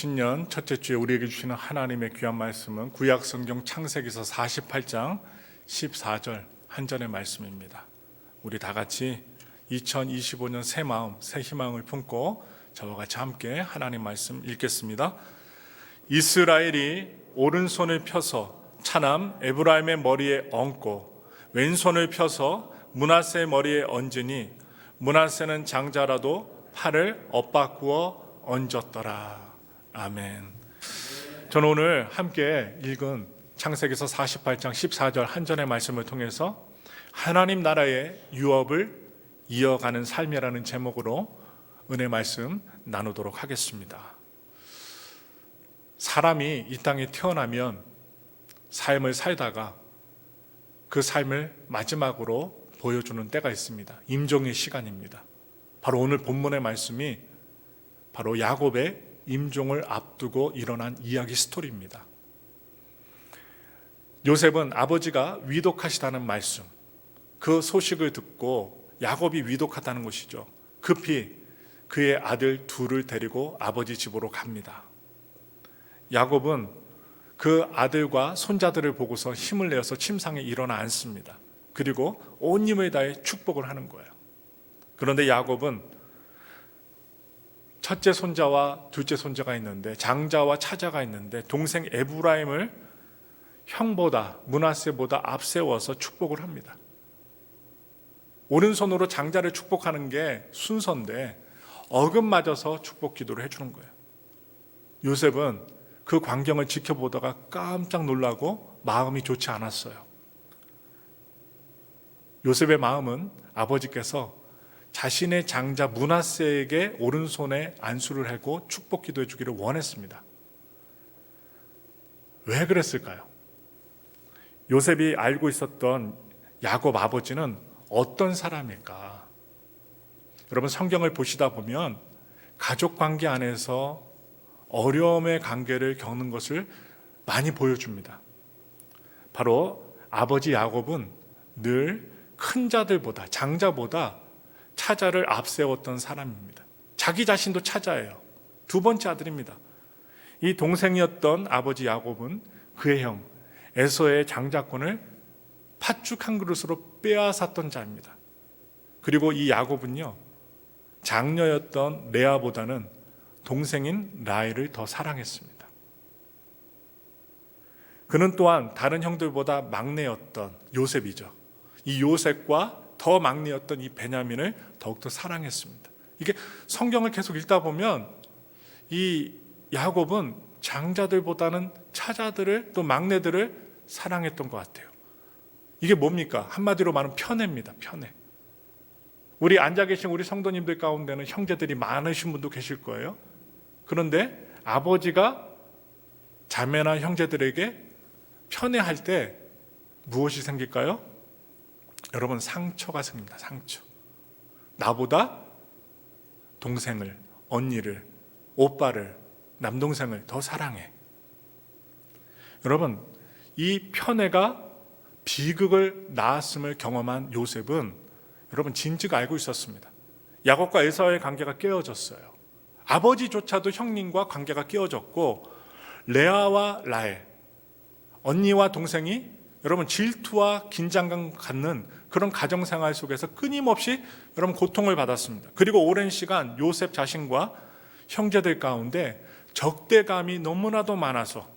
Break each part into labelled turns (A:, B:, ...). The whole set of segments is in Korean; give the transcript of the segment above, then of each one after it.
A: 신년 첫째 주에 우리에게 주시는 하나님의 귀한 말씀은 구약 성경 창세기서 48장 14절 한 절의 말씀입니다. 우리 다 같이 2025년 새 마음, 새 희망을 품고 저와 같이 함께 하나님 말씀 읽겠습니다. 이스라엘이 오른손을 펴서 차남 에브라임의 머리에 얹고 왼손을 펴서 문하세 머리에 얹으니 문하세는 장자라도 팔을 엇바꾸어 얹었더라. 아멘. 저는 오늘 함께 읽은 창세기서 48장 14절 한 절의 말씀을 통해서 하나님 나라의 유업을 이어가는 삶이라는 제목으로 은혜 말씀 나누도록 하겠습니다. 사람이 이 땅에 태어나면 삶을 살다가 그 삶을 마지막으로 보여주는 때가 있습니다. 임종의 시간입니다. 바로 오늘 본문의 말씀이 바로 야곱의 임종을 앞두고 일어난 이야기 스토리입니다. 요셉은 아버지가 위독하시다는 말씀, 그 소식을 듣고 야곱이 위독하다는 것이죠. 급히 그의 아들 둘을 데리고 아버지 집으로 갑니다. 야곱은 그 아들과 손자들을 보고서 힘을 내어서 침상에 일어나 앉습니다. 그리고 온 힘을 다해 축복을 하는 거예요. 그런데 야곱은 첫째 손자와 둘째 손자가 있는데 장자와 차자가 있는데 동생 에브라임을 형보다 문하세보다 앞세워서 축복을 합니다. 오른손으로 장자를 축복하는 게 순서인데 어긋맞아서 축복 기도를 해주는 거예요. 요셉은 그 광경을 지켜보다가 깜짝 놀라고 마음이 좋지 않았어요. 요셉의 마음은 아버지께서 자신의 장자 문하세에게 오른손에 안수를 하고 축복 기도해 주기를 원했습니다. 왜 그랬을까요? 요셉이 알고 있었던 야곱 아버지는 어떤 사람일까? 여러분 성경을 보시다 보면 가족 관계 안에서 어려움의 관계를 겪는 것을 많이 보여줍니다. 바로 아버지 야곱은 늘 큰 자들보다 장자보다 차자를 앞세웠던 사람입니다. 자기 자신도 차자예요. 두 번째 아들입니다. 이 동생이었던 아버지 야곱은 그의 형 에서의 장자권을 팥죽 한 그릇으로 빼앗았던 자입니다. 그리고 이 야곱은요 장녀였던 레아보다는 동생인 라헬을 더 사랑했습니다. 그는 또한 다른 형들보다 막내였던 요셉이죠. 이 요셉과 더 막내였던 이 베냐민을 더욱더 사랑했습니다. 이게 성경을 계속 읽다 보면 이 야곱은 장자들보다는 차자들을 또 막내들을 사랑했던 것 같아요. 이게 뭡니까? 한마디로 말하면 편애입니다. 편애. 우리 앉아 계신 우리 성도님들 가운데는 형제들이 많으신 분도 계실 거예요. 그런데 아버지가 자매나 형제들에게 편애할 때 무엇이 생길까요? 여러분 상처가 생깁니다. 상처. 나보다 동생을, 언니를, 오빠를, 남동생을 더 사랑해. 여러분, 이 편애가 비극을 낳았음을 경험한 요셉은 여러분 진즉 알고 있었습니다. 야곱과 에사의 관계가 깨어졌어요. 아버지조차도 형님과 관계가 깨어졌고 레아와 라헬 언니와 동생이 여러분 질투와 긴장감 갖는 그런 가정 생활 속에서 끊임없이 여러분 고통을 받았습니다. 그리고 오랜 시간 요셉 자신과 형제들 가운데 적대감이 너무나도 많아서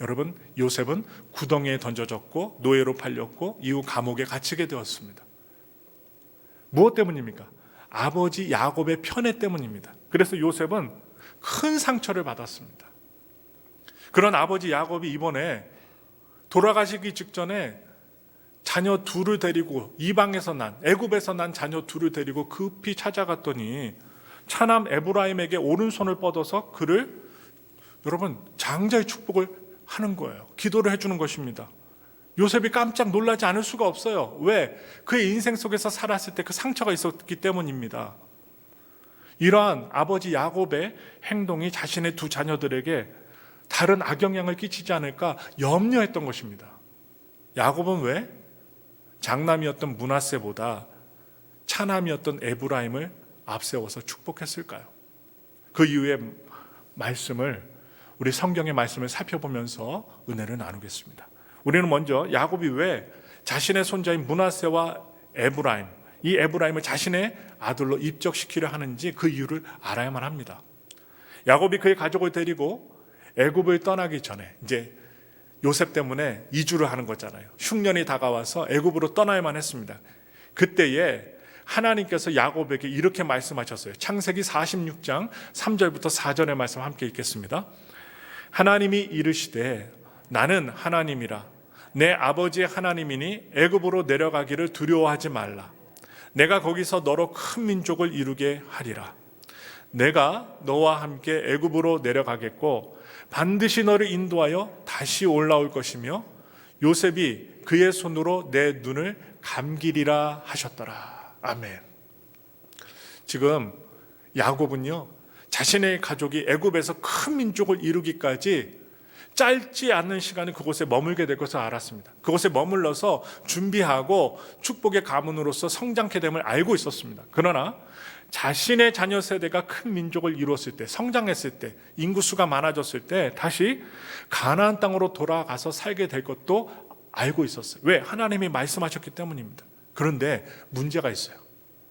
A: 여러분 요셉은 구덩이에 던져졌고 노예로 팔렸고 이후 감옥에 갇히게 되었습니다. 무엇 때문입니까? 아버지 야곱의 편애 때문입니다. 그래서 요셉은 큰 상처를 받았습니다. 그런 아버지 야곱이 이번에 돌아가시기 직전에 자녀 둘을 데리고 이방에서 난 애굽에서 난 자녀 둘을 데리고 급히 찾아갔더니 차남 에브라임에게 오른손을 뻗어서 그를 여러분 장자의 축복을 하는 거예요. 기도를 해주는 것입니다. 요셉이 깜짝 놀라지 않을 수가 없어요. 왜? 그의 인생 속에서 살았을 때 그 상처가 있었기 때문입니다. 이러한 아버지 야곱의 행동이 자신의 두 자녀들에게 다른 악영향을 끼치지 않을까 염려했던 것입니다. 야곱은 왜 장남이었던 문하세보다 차남이었던 에브라임을 앞세워서 축복했을까요? 그 이후의 말씀을 우리 성경의 말씀을 살펴보면서 은혜를 나누겠습니다. 우리는 먼저 야곱이 왜 자신의 손자인 문하세와 에브라임 이 에브라임을 자신의 아들로 입적시키려 하는지 그 이유를 알아야만 합니다. 야곱이 그의 가족을 데리고 애굽을 떠나기 전에 이제 요셉 때문에 이주를 하는 거잖아요. 흉년이 다가와서 애굽으로 떠나야만 했습니다. 그때에 하나님께서 야곱에게 이렇게 말씀하셨어요. 창세기 46장 3절부터 4절의 말씀 함께 읽겠습니다. 하나님이 이르시되 나는 하나님이라 내 아버지의 하나님이니 애굽으로 내려가기를 두려워하지 말라. 내가 거기서 너로 큰 민족을 이루게 하리라. 내가 너와 함께 애굽으로 내려가겠고 반드시 너를 인도하여 다시 올라올 것이며 요셉이 그의 손으로 내 눈을 감기리라 하셨더라. 아멘. 지금 야곱은요 자신의 가족이 애굽에서 큰 민족을 이루기까지 짧지 않은 시간을 그곳에 머물게 될 것을 알았습니다. 그곳에 머물러서 준비하고 축복의 가문으로서 성장케 됨을 알고 있었습니다. 그러나 자신의 자녀 세대가 큰 민족을 이루었을 때, 성장했을 때, 인구수가 많아졌을 때 다시 가나안 땅으로 돌아가서 살게 될 것도 알고 있었어요. 왜? 하나님이 말씀하셨기 때문입니다. 그런데 문제가 있어요.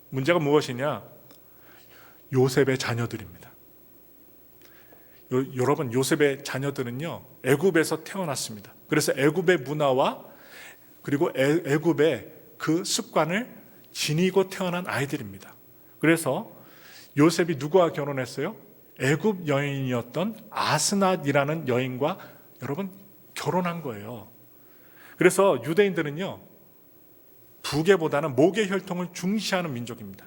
A: 문제가 무엇이냐? 요셉의 자녀들입니다. 요, 여러분 요셉의 자녀들은요 애굽에서 태어났습니다. 그래서 애굽의 문화와 그리고 애, 애굽의 그 습관을 지니고 태어난 아이들입니다. 그래서 요셉이 누구와 결혼했어요? 애굽 여인이었던 아스낫이라는 여인과 여러분 결혼한 거예요. 그래서 유대인들은요 부계보다는 목의 혈통을 중시하는 민족입니다.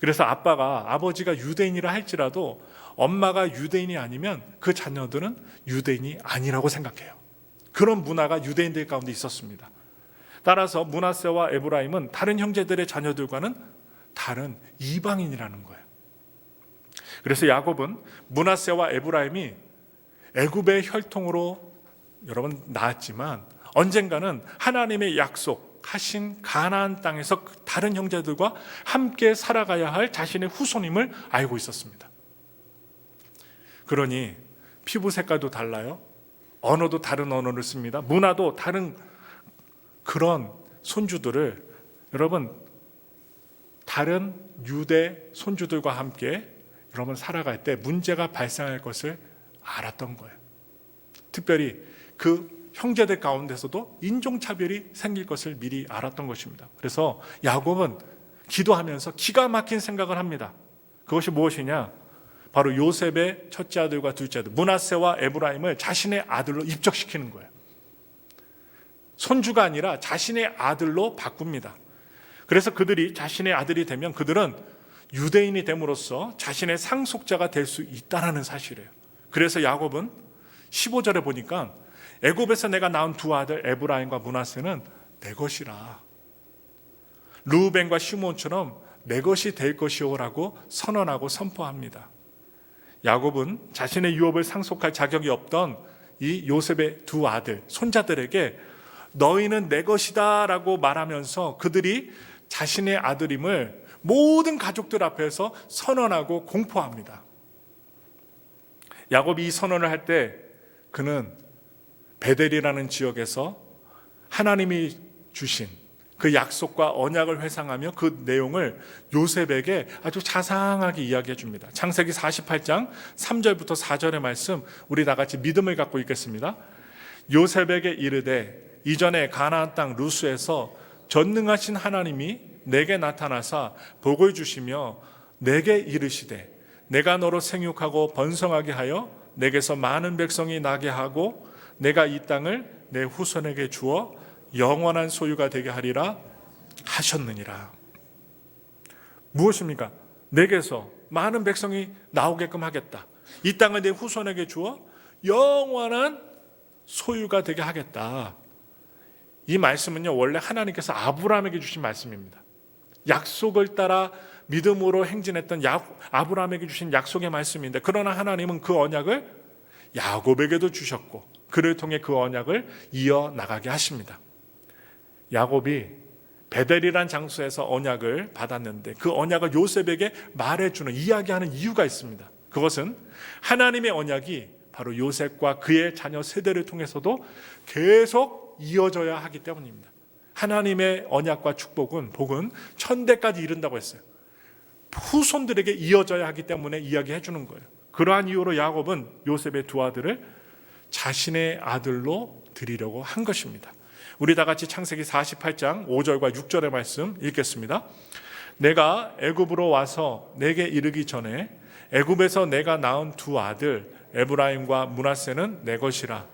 A: 그래서 아빠가 아버지가 유대인이라 할지라도 엄마가 유대인이 아니면 그 자녀들은 유대인이 아니라고 생각해요. 그런 문화가 유대인들 가운데 있었습니다. 따라서 문하세와 에브라임은 다른 형제들의 자녀들과는 다른 이방인이라는 거예요. 그래서 야곱은 문하세와 에브라임이 애굽의 혈통으로 여러분 낳았지만 언젠가는 하나님의 약속 하신 가나안 땅에서 다른 형제들과 함께 살아가야 할 자신의 후손임을 알고 있었습니다. 그러니 피부 색깔도 달라요. 언어도 다른 언어를 씁니다. 문화도 다른 그런 손주들을 여러분 다른 유대 손주들과 함께 여러분 살아갈 때 문제가 발생할 것을 알았던 거예요. 특별히 그 형제들 가운데서도 인종차별이 생길 것을 미리 알았던 것입니다. 그래서 야곱은 기도하면서 기가 막힌 생각을 합니다. 그것이 무엇이냐? 바로 요셉의 첫째 아들과 둘째 아들 문하세와 에브라임을 자신의 아들로 입적시키는 거예요. 손주가 아니라 자신의 아들로 바꿉니다. 그래서 그들이 자신의 아들이 되면 그들은 유대인이 됨으로써 자신의 상속자가 될 수 있다라는 사실이에요. 그래서 야곱은 15절에 보니까 애굽에서 내가 낳은 두 아들 에브라임과 문하세는 내 것이라. 루벤과 시몬처럼 내 것이 될 것이오라고 선언하고 선포합니다. 야곱은 자신의 유업을 상속할 자격이 없던 이 요셉의 두 아들, 손자들에게 너희는 내 것이다라고 말하면서 그들이 자신의 아들임을 모든 가족들 앞에서 선언하고 공포합니다. 야곱이 이 선언을 할 때 그는 베델이라는 지역에서 하나님이 주신 그 약속과 언약을 회상하며 그 내용을 요셉에게 아주 자상하게 이야기해 줍니다. 창세기 48장 3절부터 4절의 말씀 우리 다 같이 믿음을 갖고 읽겠습니다. 요셉에게 이르되 이전에 가나안 땅 루스에서 전능하신 하나님이 내게 나타나사 복을 주시며 내게 이르시되 내가 너로 생육하고 번성하게 하여 내게서 많은 백성이 나게 하고 내가 이 땅을 내 후손에게 주어 영원한 소유가 되게 하리라 하셨느니라. 무엇입니까? 내게서 많은 백성이 나오게끔 하겠다. 이 땅을 내 후손에게 주어 영원한 소유가 되게 하겠다. 이 말씀은요, 원래 하나님께서 아브라함에게 주신 말씀입니다. 약속을 따라 믿음으로 행진했던 야, 아브라함에게 주신 약속의 말씀인데, 그러나 하나님은 그 언약을 야곱에게도 주셨고, 그를 통해 그 언약을 이어 나가게 하십니다. 야곱이 베델이란 장소에서 언약을 받았는데 그 언약을 요셉에게 말해주는 이야기하는 이유가 있습니다. 그것은 하나님의 언약이 바로 요셉과 그의 자녀 세대를 통해서도 계속 이어져야 하기 때문입니다. 하나님의 언약과 축복은 복은 천대까지 이른다고 했어요. 후손들에게 이어져야 하기 때문에 이야기해 주는 거예요. 그러한 이유로 야곱은 요셉의 두 아들을 자신의 아들로 드리려고 한 것입니다. 우리 다 같이 창세기 48장 5절과 6절의 말씀 읽겠습니다. 내가 애굽으로 와서 내게 이르기 전에 애굽에서 내가 낳은 두 아들 에브라임과 문하세는 내 것이라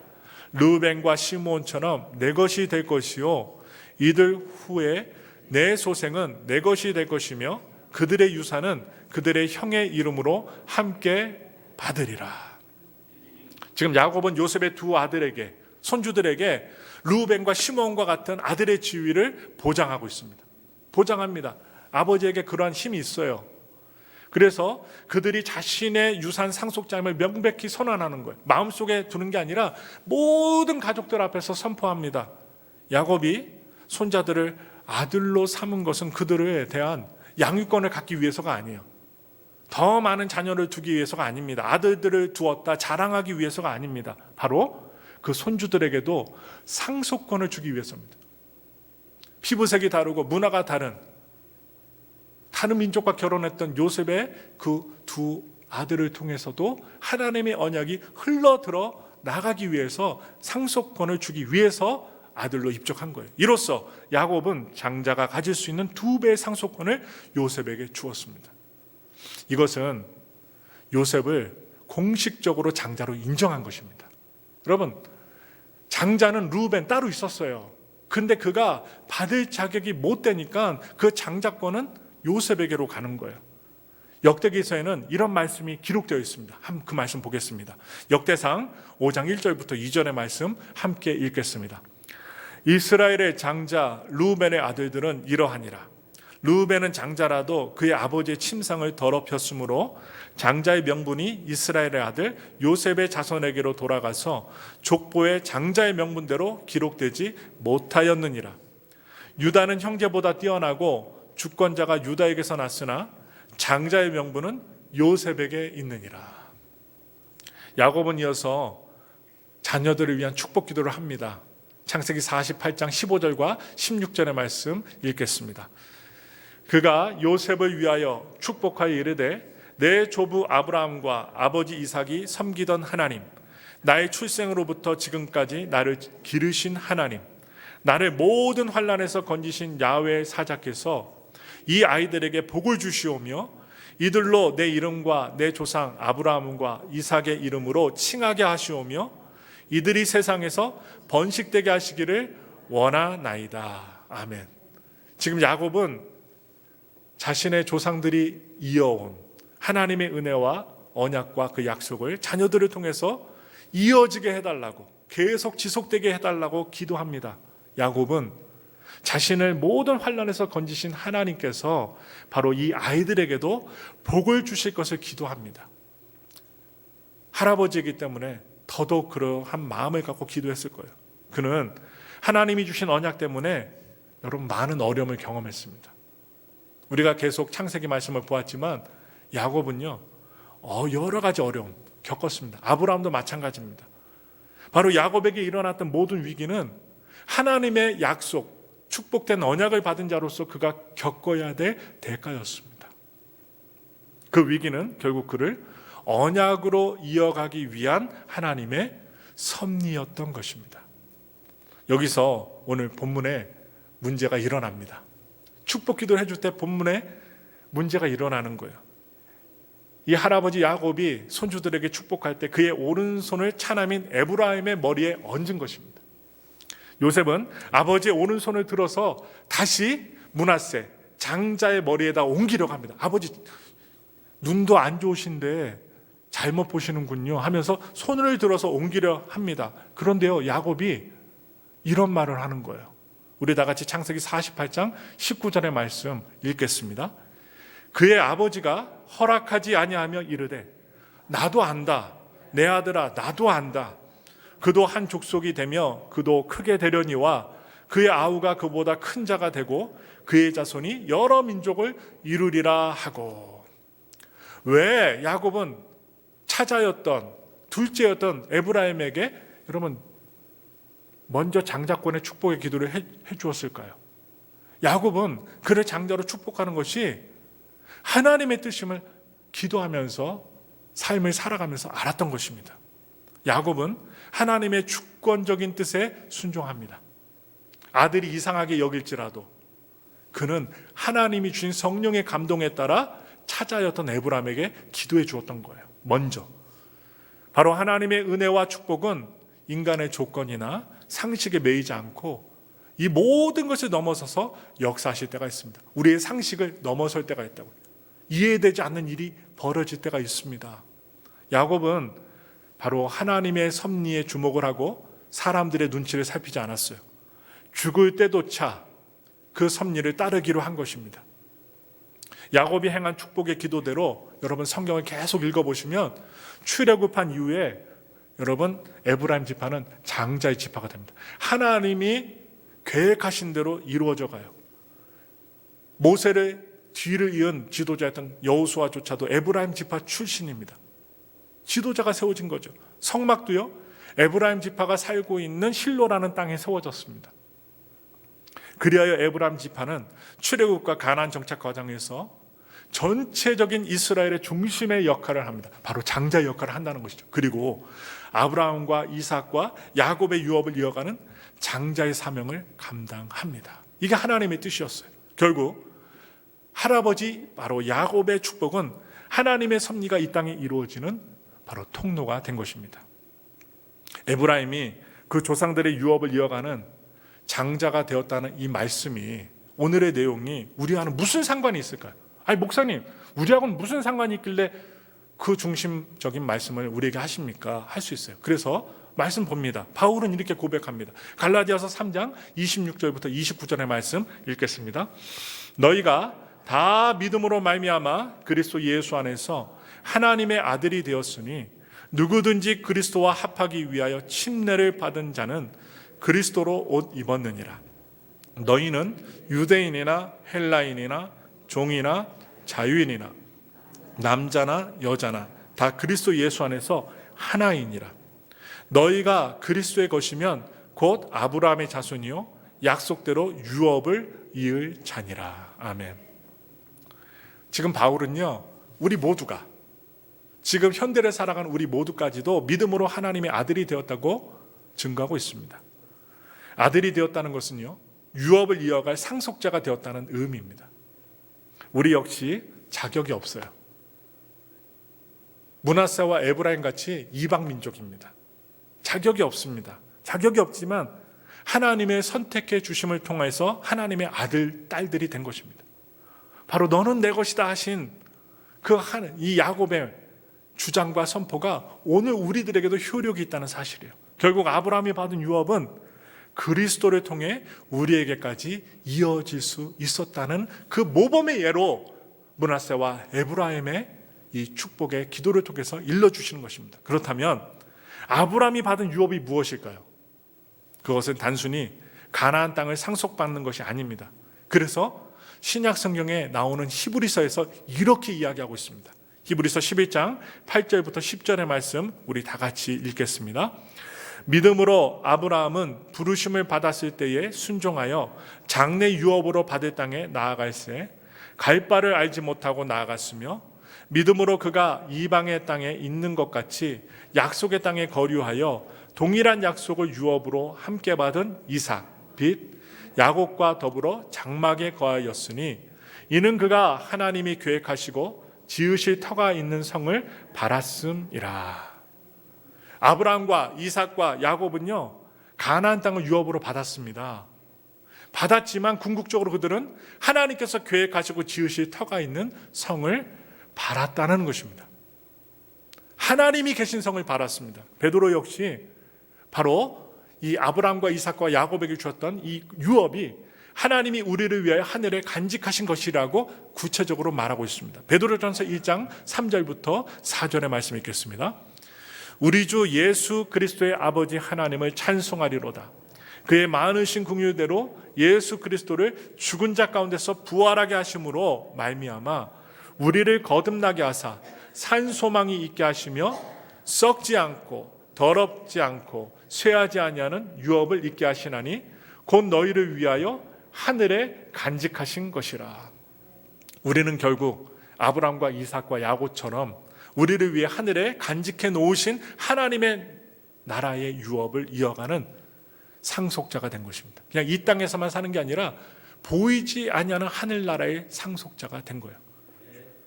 A: 르벤과 시므온처럼 내 것이 될 것이요 이들 후에 내 소생은 내 것이 될 것이며 그들의 유산은 그들의 형의 이름으로 함께 받으리라. 지금 야곱은 요셉의 두 아들에게 손주들에게 루벤과 시몬과 같은 아들의 지위를 보장하고 있습니다. 보장합니다. 아버지에게 그러한 힘이 있어요. 그래서 그들이 자신의 유산 상속자임을 명백히 선언하는 거예요. 마음속에 두는 게 아니라 모든 가족들 앞에서 선포합니다. 야곱이 손자들을 아들로 삼은 것은 그들에 대한 양육권을 갖기 위해서가 아니에요. 더 많은 자녀를 두기 위해서가 아닙니다. 아들들을 두었다 자랑하기 위해서가 아닙니다. 바로 그 손주들에게도 상속권을 주기 위해서입니다. 피부색이 다르고 문화가 다른 다른 민족과 결혼했던 요셉의 그 두 아들을 통해서도 하나님의 언약이 흘러들어 나가기 위해서 상속권을 주기 위해서 아들로 입적한 거예요. 이로써 야곱은 장자가 가질 수 있는 두 배의 상속권을 요셉에게 주었습니다. 이것은 요셉을 공식적으로 장자로 인정한 것입니다. 여러분, 장자는 루벤 따로 있었어요. 근데 그가 받을 자격이 못 되니까 그 장자권은 요셉에게로 가는 거예요. 역대기서에는 이런 말씀이 기록되어 있습니다. 한그 말씀 보겠습니다. 역대상 5장 1절부터 2절의 말씀 함께 읽겠습니다. 이스라엘의 장자 루벤의 아들들은 이러하니라. 루벤은 장자라도 그의 아버지의 침상을 더럽혔으므로 장자의 명분이 이스라엘의 아들 요셉의 자손에게로 돌아가서 족보의 장자의 명분대로 기록되지 못하였느니라. 유다는 형제보다 뛰어나고 주권자가 유다에게서 났으나 장자의 명분은 요셉에게 있느니라. 야곱은 이어서 자녀들을 위한 축복 기도를 합니다. 창세기 48장 15절과 16절의 말씀 읽겠습니다. 그가 요셉을 위하여 축복하여 이르되 내 조부 아브라함과 아버지 이삭이 섬기던 하나님 나의 출생으로부터 지금까지 나를 기르신 하나님 나를 모든 환란에서 건지신 야훼 사자께서 이 아이들에게 복을 주시오며 이들로 내 이름과 내 조상 아브라함과 이삭의 이름으로 칭하게 하시오며 이들이 세상에서 번식되게 하시기를 원하나이다. 아멘. 지금 야곱은 자신의 조상들이 이어온 하나님의 은혜와 언약과 그 약속을 자녀들을 통해서 이어지게 해달라고 계속 지속되게 해달라고 기도합니다. 야곱은 자신을 모든 환란에서 건지신 하나님께서 바로 이 아이들에게도 복을 주실 것을 기도합니다. 할아버지이기 때문에 더더욱 그러한 마음을 갖고 기도했을 거예요. 그는 하나님이 주신 언약 때문에 여러분 많은 어려움을 경험했습니다. 우리가 계속 창세기 말씀을 보았지만 야곱은요 어, 여러 가지 어려움 겪었습니다. 아브라함도 마찬가지입니다. 바로 야곱에게 일어났던 모든 위기는 하나님의 약속, 축복된 언약을 받은 자로서 그가 겪어야 될 대가였습니다. 그 위기는 결국 그를 언약으로 이어가기 위한 하나님의 섭리였던 것입니다. 여기서 오늘 본문에 문제가 일어납니다. 축복 기도를 해줄 때 본문에 문제가 일어나는 거예요. 이 할아버지 야곱이 손주들에게 축복할 때 그의 오른손을 차남인 에브라임의 머리에 얹은 것입니다. 요셉은 아버지의 오른손을 들어서 다시 문하세 장자의 머리에다 옮기려고 합니다. 아버지 눈도 안 좋으신데 잘못 보시는군요 하면서 손을 들어서 옮기려 합니다. 그런데요 야곱이 이런 말을 하는 거예요. 우리 다 같이 창세기 48장 19절의 말씀 읽겠습니다. 그의 아버지가 허락하지 아니하며 이르되 나도 안다 내 아들아 나도 안다 그도 한 족속이 되며 그도 크게 되려니와 그의 아우가 그보다 큰 자가 되고 그의 자손이 여러 민족을 이루리라 하고 왜 야곱은 차자였던 둘째였던 에브라임에게 여러분 먼저 장자권의 축복의 기도를 해, 해 주었을까요? 야곱은 그를 장자로 축복하는 것이 하나님의 뜻임을 기도하면서 삶을 살아가면서 알았던 것입니다. 야곱은 하나님의 주권적인 뜻에 순종합니다. 아들이 이상하게 여길지라도 그는 하나님이 주신 성령의 감동에 따라 차자였던 에브람에게 기도해 주었던 거예요. 먼저 바로 하나님의 은혜와 축복은 인간의 조건이나 상식에 매이지 않고 이 모든 것을 넘어서서 역사하실 때가 있습니다. 우리의 상식을 넘어설 때가 있다고요. 이해되지 않는 일이 벌어질 때가 있습니다. 야곱은 바로 하나님의 섭리에 주목을 하고 사람들의 눈치를 살피지 않았어요. 죽을 때조차 그 섭리를 따르기로 한 것입니다. 야곱이 행한 축복의 기도대로 여러분 성경을 계속 읽어보시면 출애굽한 이후에 여러분 에브라임 지파는 장자의 지파가 됩니다. 하나님이 계획하신 대로 이루어져 가요. 모세를 뒤를 이은 지도자였던 여호수아조차도 에브라임 지파 출신입니다. 지도자가 세워진 거죠. 성막도요. 에브라임 지파가 살고 있는 실로라는 땅에 세워졌습니다. 그리하여 에브라임 지파는 출애굽과 가나안 정착 과정에서 전체적인 이스라엘의 중심의 역할을 합니다. 바로 장자의 역할을 한다는 것이죠. 그리고 아브라함과 이삭과 야곱의 유업을 이어가는 장자의 사명을 감당합니다. 이게 하나님의 뜻이었어요. 결국 할아버지 바로 야곱의 축복은 하나님의 섭리가 이 땅에 이루어지는 바로 통로가 된 것입니다. 에브라임이 그 조상들의 유업을 이어가는 장자가 되었다는 이 말씀이 오늘의 내용이 우리와는 무슨 상관이 있을까요? 아니 목사님, 우리하고는 무슨 상관이 있길래 그 중심적인 말씀을 우리에게 하십니까? 할 수 있어요. 그래서 말씀 봅니다. 바울은 이렇게 고백합니다. 갈라디아서 3장 26절부터 29절의 말씀 읽겠습니다. 너희가 다 믿음으로 말미암아 그리스도 예수 안에서 하나님의 아들이 되었으니 누구든지 그리스도와 합하기 위하여 침례를 받은 자는 그리스도로 옷 입었느니라. 너희는 유대인이나 헬라인이나 종이나 자유인이나 남자나 여자나 다 그리스도 예수 안에서 하나이니라. 너희가 그리스도의 것이면 곧 아브라함의 자손이요 약속대로 유업을 이을 자니라. 아멘. 지금 바울은요 우리 모두가 지금 현대를 살아가는 우리 모두까지도 믿음으로 하나님의 아들이 되었다고 증거하고 있습니다. 아들이 되었다는 것은요 유업을 이어갈 상속자가 되었다는 의미입니다. 우리 역시 자격이 없어요. 문하세와 에브라임 같이 이방 민족입니다. 자격이 없습니다. 자격이 없지만 하나님의 선택해 주심을 통해서 하나님의 아들, 딸들이 된 것입니다. 바로 너는 내 것이다 하신 그 이 야곱의 주장과 선포가 오늘 우리들에게도 효력이 있다는 사실이에요. 결국 아브라함이 받은 유업은 그리스도를 통해 우리에게까지 이어질 수 있었다는 그 모범의 예로 문하세와 에브라임의 이 축복의 기도를 통해서 일러 주시는 것입니다. 그렇다면 아브라함이 받은 유업이 무엇일까요? 그것은 단순히 가나안 땅을 상속받는 것이 아닙니다. 그래서 신약 성경에 나오는 히브리서에서 이렇게 이야기하고 있습니다. 히브리서 11장 8절부터 10절의 말씀 우리 다 같이 읽겠습니다. 믿음으로 아브라함은 부르심을 받았을 때에 순종하여 장래 유업으로 받을 땅에 나아갈새 갈 바를 알지 못하고 나아갔으며 믿음으로 그가 이방의 땅에 있는 것 같이 약속의 땅에 거류하여 동일한 약속을 유업으로 함께 받은 이삭, 빛, 야곱과 더불어 장막에 거하였으니 이는 그가 하나님이 계획하시고 지으실 터가 있는 성을 바랐음이라. 아브라함과 이삭과 야곱은요 가나안 땅을 유업으로 받았습니다. 받았지만 궁극적으로 그들은 하나님께서 계획하시고 지으실 터가 있는 성을 바랐다는 것입니다. 하나님이 계신 성을 바랐습니다. 베드로 역시 바로 이 아브라함과 이삭과 야곱에게 주었던 이 유업이 하나님이 우리를 위하여 하늘에 간직하신 것이라고 구체적으로 말하고 있습니다. 베드로전서 1장 3절부터 4절의 말씀 읽겠습니다. 우리 주 예수 그리스도의 아버지 하나님을 찬송하리로다. 그의 많으신 궁유대로 예수 그리스도를 죽은 자 가운데서 부활하게 하심으로 말미암아 우리를 거듭나게 하사 산 소망이 있게 하시며 썩지 않고 더럽지 않고 쇠하지 아니하는 유업을 있게 하시나니 곧 너희를 위하여 하늘에 간직하신 것이라. 우리는 결국 아브람과 이삭과 야고처럼 우리를 위해 하늘에 간직해 놓으신 하나님의 나라의 유업을 이어가는 상속자가 된 것입니다. 그냥 이 땅에서만 사는 게 아니라 보이지 아니하는 하늘 나라의 상속자가 된 거예요.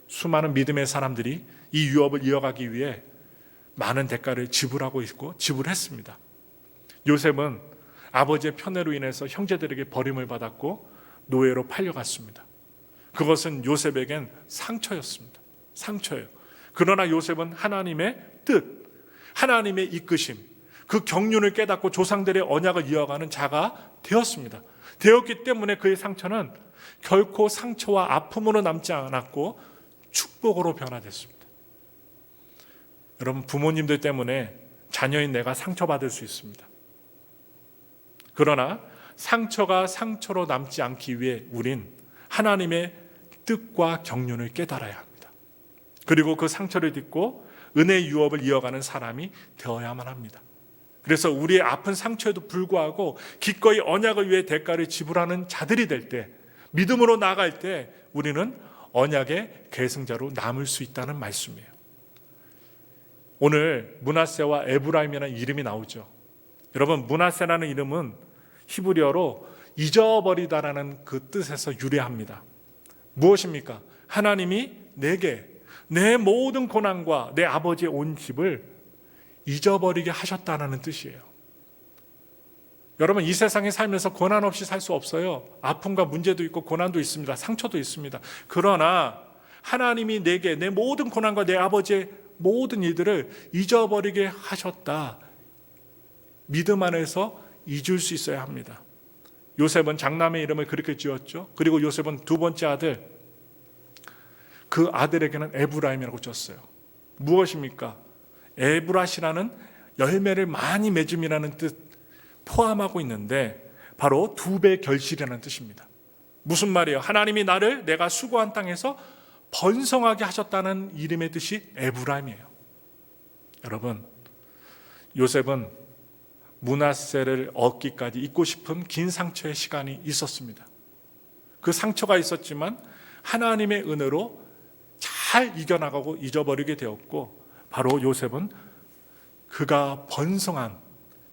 A: 수많은 믿음의 사람들이 이 유업을 이어가기 위해 많은 대가를 지불하고 있고 지불했습니다. 요셉은 아버지의 편애로 인해서 형제들에게 버림을 받았고 노예로 팔려갔습니다. 그것은 요셉에겐 상처였습니다. 상처예요. 그러나 요셉은 하나님의 뜻, 하나님의 이끄심, 그 경륜을 깨닫고 조상들의 언약을 이어가는 자가 되었습니다. 되었기 때문에 그의 상처는 결코 상처와 아픔으로 남지 않았고 축복으로 변화됐습니다. 여러분 부모님들 때문에 자녀인 내가 상처받을 수 있습니다. 그러나 상처가 상처로 남지 않기 위해 우린 하나님의 뜻과 경륜을 깨달아야 합니다. 그리고 그 상처를 딛고 은혜의 유업을 이어가는 사람이 되어야만 합니다. 그래서 우리의 아픈 상처에도 불구하고 기꺼이 언약을 위해 대가를 지불하는 자들이 될 때, 믿음으로 나아갈 때 우리는 언약의 계승자로 남을 수 있다는 말씀이에요. 오늘 문하세와 에브라임이라는 이름이 나오죠. 여러분 문하세라는 이름은 히브리어로 잊어버리다라는 그 뜻에서 유래합니다. 무엇입니까? 하나님이 내게 내 모든 고난과 내 아버지의 온 집을 잊어버리게 하셨다는 뜻이에요. 여러분 이 세상에 살면서 고난 없이 살 수 없어요. 아픔과 문제도 있고 고난도 있습니다. 상처도 있습니다. 그러나 하나님이 내게 내 모든 고난과 내 아버지의 모든 일들을 잊어버리게 하셨다. 믿음 안에서 잊을 수 있어야 합니다. 요셉은 장남의 이름을 그렇게 지었죠. 그리고 요셉은 두 번째 아들 그 아들에게는 에브라임이라고 줬어요. 무엇입니까? 에브라시라는 열매를 많이 맺음이라는 뜻 포함하고 있는데 바로 두 배 결실이라는 뜻입니다. 무슨 말이에요? 하나님이 나를 내가 수고한 땅에서 번성하게 하셨다는 이름의 뜻이 에브라임이에요. 여러분, 요셉은 문하세를 얻기까지 잊고 싶은 긴 상처의 시간이 있었습니다. 그 상처가 있었지만 하나님의 은혜로 잘 이겨나가고 잊어버리게 되었고 바로 요셉은 그가 번성한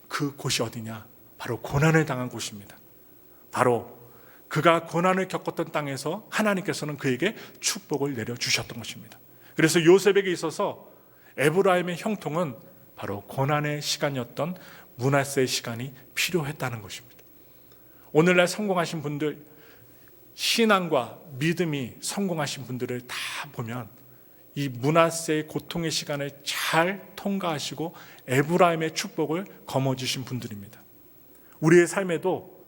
A: 그 곳이 어디냐? 바로 고난을 당한 곳입니다. 바로 그가 고난을 겪었던 땅에서 하나님께서는 그에게 축복을 내려 주셨던 것입니다. 그래서 요셉에게 있어서 에브라임의 형통은 바로 고난의 시간이었던 문하세의 시간이 필요했다는 것입니다. 오늘날 성공하신 분들 신앙과 믿음이 성공하신 분들을 다 보면 이 문하세의 고통의 시간을 잘 통과하시고 에브라임의 축복을 거머쥐신 분들입니다. 우리의 삶에도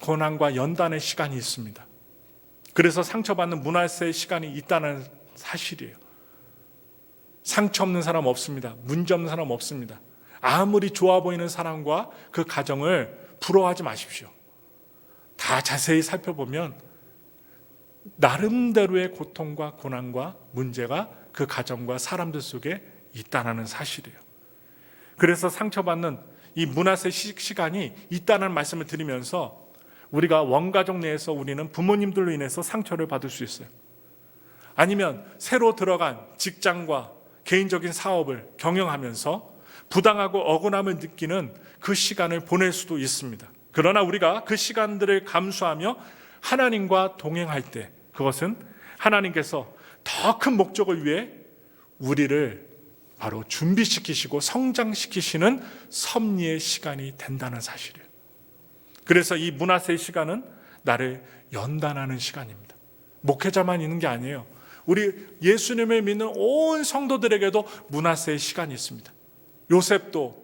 A: 고난과 연단의 시간이 있습니다. 그래서 상처받는 문하세의 시간이 있다는 사실이에요. 상처 없는 사람 없습니다. 문제 없는 사람 없습니다. 아무리 좋아 보이는 사람과 그 가정을 부러워하지 마십시오. 다 자세히 살펴보면 나름대로의 고통과 고난과 문제가 그 가정과 사람들 속에 있다는 사실이에요. 그래서 상처받는 이 문화세 시간이 있다는 말씀을 드리면서 우리가 원가족 내에서 우리는 부모님들로 인해서 상처를 받을 수 있어요. 아니면 새로 들어간 직장과 개인적인 사업을 경영하면서 부당하고 억울함을 느끼는 그 시간을 보낼 수도 있습니다. 그러나 우리가 그 시간들을 감수하며 하나님과 동행할 때 그것은 하나님께서 더 큰 목적을 위해 우리를 바로 준비시키시고 성장시키시는 섭리의 시간이 된다는 사실이에요. 그래서 이 문화세의 시간은 나를 연단하는 시간입니다. 목회자만 있는 게 아니에요. 우리 예수님을 믿는 온 성도들에게도 문화세의 시간이 있습니다. 요셉도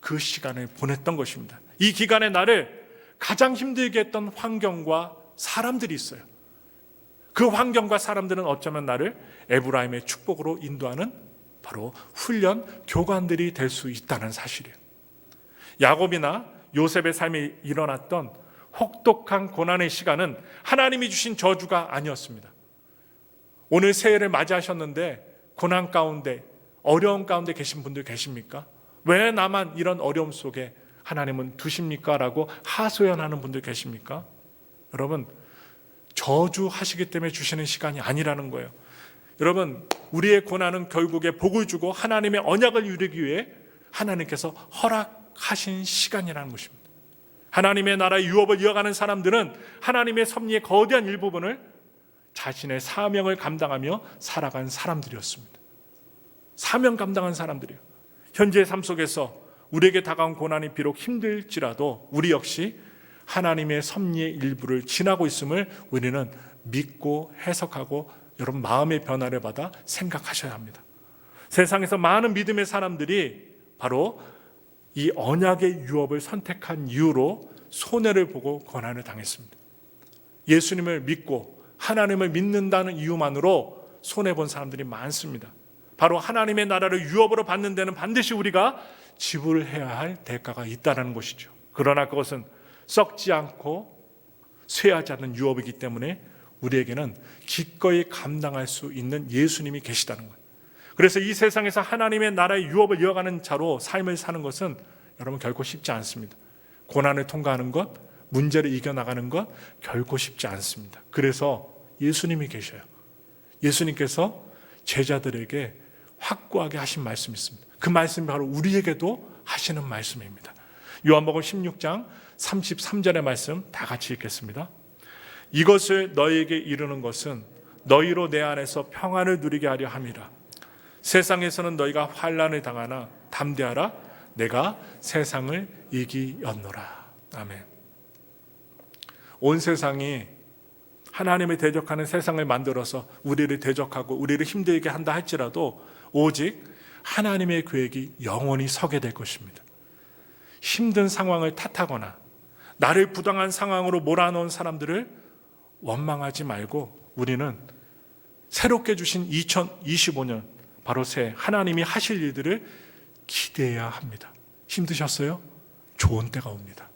A: 그 시간을 보냈던 것입니다. 이 기간에 나를 가장 힘들게 했던 환경과 사람들이 있어요. 그 환경과 사람들은 어쩌면 나를 에브라임의 축복으로 인도하는 바로 훈련 교관들이 될 수 있다는 사실이에요. 야곱이나 요셉의 삶에 일어났던 혹독한 고난의 시간은 하나님이 주신 저주가 아니었습니다. 오늘 새해를 맞이하셨는데 고난 가운데 어려움 가운데 계신 분들 계십니까? 왜 나만 이런 어려움 속에 하나님은 두십니까? 라고 하소연하는 분들 계십니까? 여러분 저주하시기 때문에 주시는 시간이 아니라는 거예요. 여러분 우리의 고난은 결국에 복을 주고 하나님의 언약을 이루기 위해 하나님께서 허락하신 시간이라는 것입니다. 하나님의 나라의 유업을 이어가는 사람들은 하나님의 섭리의 거대한 일부분을 자신의 사명을 감당하며 살아간 사람들이었습니다. 사명 감당한 사람들이요. 현재의 삶 속에서 우리에게 다가온 고난이 비록 힘들지라도 우리 역시 하나님의 섭리의 일부를 지나고 있음을 우리는 믿고 해석하고 여러분 마음의 변화를 받아 생각하셔야 합니다. 세상에서 많은 믿음의 사람들이 바로 이 언약의 유업을 선택한 이유로 손해를 보고 고난을 당했습니다. 예수님을 믿고 하나님을 믿는다는 이유만으로 손해 본 사람들이 많습니다. 바로 하나님의 나라를 유업으로 받는 데는 반드시 우리가 지불해야 할 대가가 있다는 것이죠. 그러나 그것은 썩지 않고 쇠하지 않는 유업이기 때문에 우리에게는 기꺼이 감당할 수 있는 예수님이 계시다는 거예요. 그래서 이 세상에서 하나님의 나라의 유업을 이어가는 자로 삶을 사는 것은 여러분 결코 쉽지 않습니다. 고난을 통과하는 것, 문제를 이겨나가는 것 결코 쉽지 않습니다. 그래서 예수님이 계셔요. 예수님께서 제자들에게 확고하게 하신 말씀이 있습니다. 그 말씀이 바로 우리에게도 하시는 말씀입니다. 요한복음 16장 33절의 말씀 다 같이 읽겠습니다. 이것을 너희에게 이르는 것은 너희로 내 안에서 평안을 누리게 하려 함이라. 세상에서는 너희가 환란을 당하나 담대하라. 내가 세상을 이기었노라. 아멘. 온 세상이 하나님을 대적하는 세상을 만들어서 우리를 대적하고 우리를 힘들게 한다 할지라도 오직 하나님의 계획이 영원히 서게 될 것입니다. 힘든 상황을 탓하거나 나를 부당한 상황으로 몰아넣은 사람들을 원망하지 말고 우리는 새롭게 주신 2025년 바로 새 하나님이 하실 일들을 기대해야 합니다. 힘드셨어요? 좋은 때가 옵니다.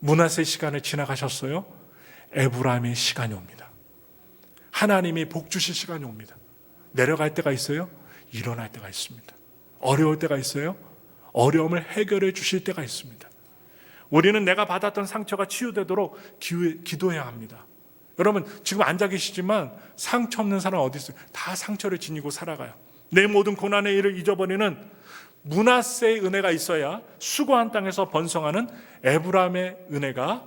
A: 문화세 시간을 지나가셨어요? 에브라임의 시간이 옵니다. 하나님이 복 주실 시간이 옵니다. 내려갈 때가 있어요? 일어날 때가 있습니다. 어려울 때가 있어요? 어려움을 해결해 주실 때가 있습니다. 우리는 내가 받았던 상처가 치유되도록 기도해야 합니다. 여러분 지금 앉아 계시지만 상처 없는 사람 어디 있어요? 다 상처를 지니고 살아가요. 내 모든 고난의 일을 잊어버리는 문하세의 은혜가 있어야 수고한 땅에서 번성하는 에브라임의 은혜가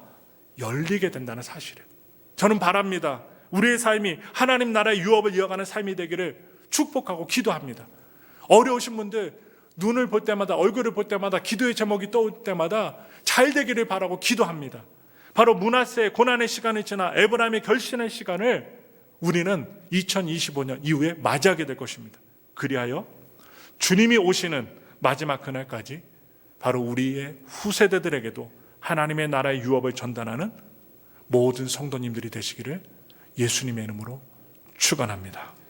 A: 열리게 된다는 사실을 저는 바랍니다. 우리의 삶이 하나님 나라의 유업을 이어가는 삶이 되기를 축복하고 기도합니다. 어려우신 분들 눈을 볼 때마다 얼굴을 볼 때마다 기도의 제목이 떠올 때마다 잘 되기를 바라고 기도합니다. 바로 문하세의 고난의 시간을 지나 에브라임의 결신의 시간을 우리는 2025년 이후에 맞이하게 될 것입니다. 그리하여 주님이 오시는 마지막 그날까지 바로 우리의 후세대들에게도 하나님의 나라의 유업을 전달하는 모든 성도님들이 되시기를 예수님의 이름으로 축원합니다.